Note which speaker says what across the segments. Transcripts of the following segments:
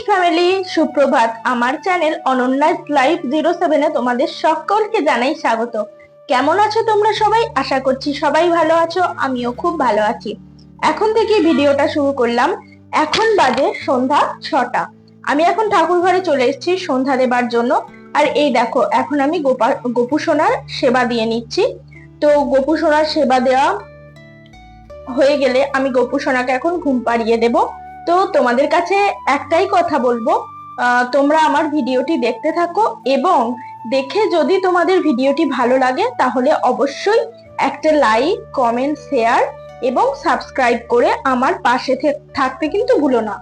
Speaker 1: Family সুপ্রভাত। আমার channel অনন্যাস life zero সেভেনে তোমাদের সকলকে জানাই স্বাগত। কেমন আছো তোমরা সবাই? আশা করছি সবাই ভালো আছো, আমিও খুব ভালো আছি। এখন থেকে ভিডিওটা শুরু করলাম। এখন বাজে সন্ধ্যা ছটা। আমি এখন ঠাকুর ঘরে চলে এসেছি সন্ধ্যা দেবার জন্য। আর এই দেখো, এখন আমি গোপা, গোপু সোনার সেবা দিয়ে নিচ্ছি। তো গোপু সোনার সেবা দেওয়া হয়ে গেলে আমি গোপু সোনাকে এখন ঘুম পাড়িয়ে দেবো। তো তোমাদের কাছে একটাই কথা বলব তোমরা আমার ভিডিওটি দেখতে থাকো এবং দেখে যদি তোমাদের ভিডিওটি ভালো লাগে তাহলে অবশ্যই একটা লাইক কমেন্ট শেয়ার এবং সাবস্ক্রাইব করে আমার পাশে থাকতে কিন্তু ভুলো না।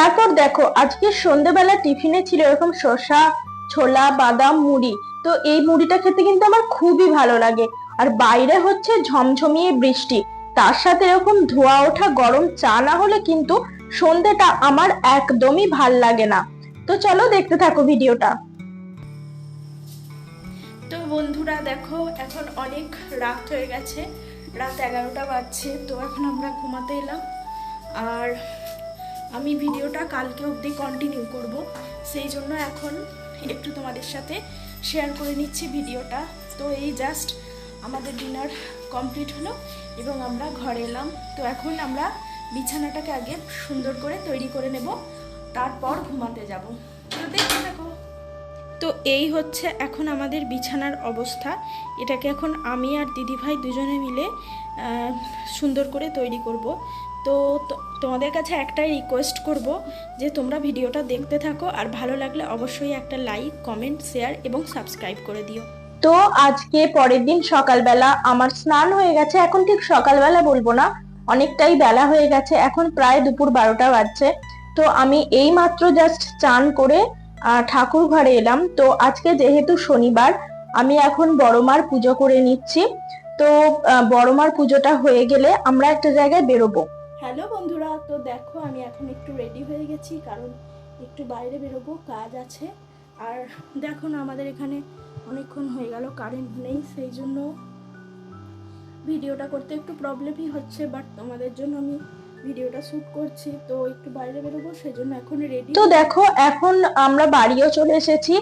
Speaker 1: তারপর দেখো, আজকে সন্ধ্যেবেলা টিফিনে ছিল এরকম শসা, ছোলা, বাদাম, মুড়ি। তো এই মুড়িটা খেতে কিন্তু আমার খুবই ভালো লাগে। আর বাইরে হচ্ছে ঝমঝমিয়ে বৃষ্টি। তার সাথে এরকম ধোয়া ওঠা গরম চা না হলে কিন্তু সন্ধ্যেটা আমার একদমই ভালো লাগে না। তো চলো দেখতে থাকো ভিডিওটা।
Speaker 2: তো বন্ধুরা দেখো, এখন অনেক রাত হয়ে গেছে। রাত এগারোটা বাজছে, তো এখন আমরা ঘুমাতে এলাম। আর আমি ভিডিওটা কালকে অবধি কন্টিনিউ করব। সেই জন্য এখন একটু তোমাদের সাথে শেয়ার করে নিচ্ছি ভিডিওটা। তো এই জাস্ট আমাদের ডিনার কমপ্লিট হলো এবং আমরা ঘরে এলাম। তো এখন আমরা বিছানাটাকে আগে সুন্দর করে তৈরি করে নেব। তারপর ঘুমাতে যাব। তো দেখতে থাকো। তো এই হচ্ছে এখন আমাদের বিছানার অবস্থা। এটাকে এখন আমি আর দিদিভাই দুজনে মিলে সুন্দর করে তৈরি করব। তো তোমাদের কাছে একটাই রিকোয়েস্ট করব যে তোমরা ভিডিওটা দেখতে থাকো আর ভালো লাগলে অবশ্যই একটা লাইক কমেন্ট শেয়ার এবং সাবস্ক্রাইব করে দিও।
Speaker 1: তো আজকে পরের দিন সকালবেলা আমার স্নান হয়ে গেছে। এখন ঠিক সকালবেলা বলব না, অনেকটাই বেলা হয়ে গেছে। এখন প্রায় দুপুর বারোটা বাজছে। তো আমি এই মাত্র জাস্ট চান করে ঠাকুর ঘরে এলাম। তো আজকে যেহেতু শনিবার, আমি এখন বড়মার পুজো করে নিচ্ছি। তো বড়মার পুজোটা হয়ে গেলে আমরা একটা জায়গায় বেরোবো।
Speaker 2: হ্যালো বন্ধুরা, তো দেখো আমি এখন একটু রেডি হয়ে গেছি, কারণ একটু বাইরে বেরোবো, কাজ আছে। আর দেখো না, আমাদের এখানে অনেকক্ষণ হয়ে গেল কারেন্ট নেই, সেই জন্য ভিডিওটা করতে একটু প্রবলেমই হচ্ছে বাট তোমাদের জন্য আমি ভিডিওটা শ্যুট করছি, তো একটু বাইরে বেরোবো সেই এখন রেডি
Speaker 1: তো দেখো, এখন আমরা বাড়িও চলে এসেছি,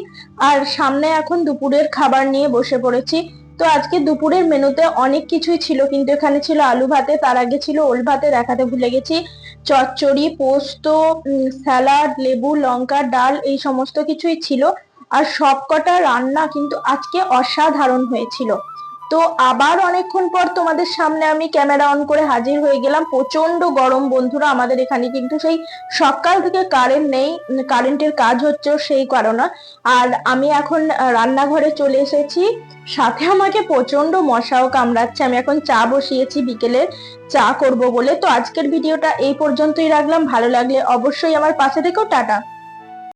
Speaker 1: আর সামনে এখন দুপুরের খাবার নিয়ে বসে পড়েছি। তো আজকে দুপুরের মেনুতে অনেক কিছুই ছিল, কিন্তু এখানে ছিল আলু ভাতে, তার আগে ছিল ওল ভাতে, দেখাতে ভুলে গেছি। চচ্চড়ি, পোস্ত স্যালাড, লেবু, লঙ্কা, ডাল, এই সমস্ত কিছুই ছিল। আর সবকটা রান্না কিন্তু আজকে অসাধারণ হয়েছিল। তো আবার অনেকক্ষণ পর তোমাদের সামনে আমি ক্যামেরা অন করে হাজির হয়ে গেলাম। প্রচণ্ড গরম বন্ধুরা, আমাদের এখানে কিন্তু সেই সকাল থেকে কারেন্ট নেই কারেন্টের কাজ হচ্ছে সেই কারণে। আর আমি এখন রান্নাঘরে চলে এসেছি। সাথে আমাকে প্রচণ্ড মশাও কামড়াচ্ছে। আমি এখন চা বসিয়েছি বিকেলে, চা করব বলে। তো আজকের ভিডিওটা এই পর্যন্তই রাখলাম। ভালো লাগলে অবশ্যই আমার পাশে থেকেও, টাটা।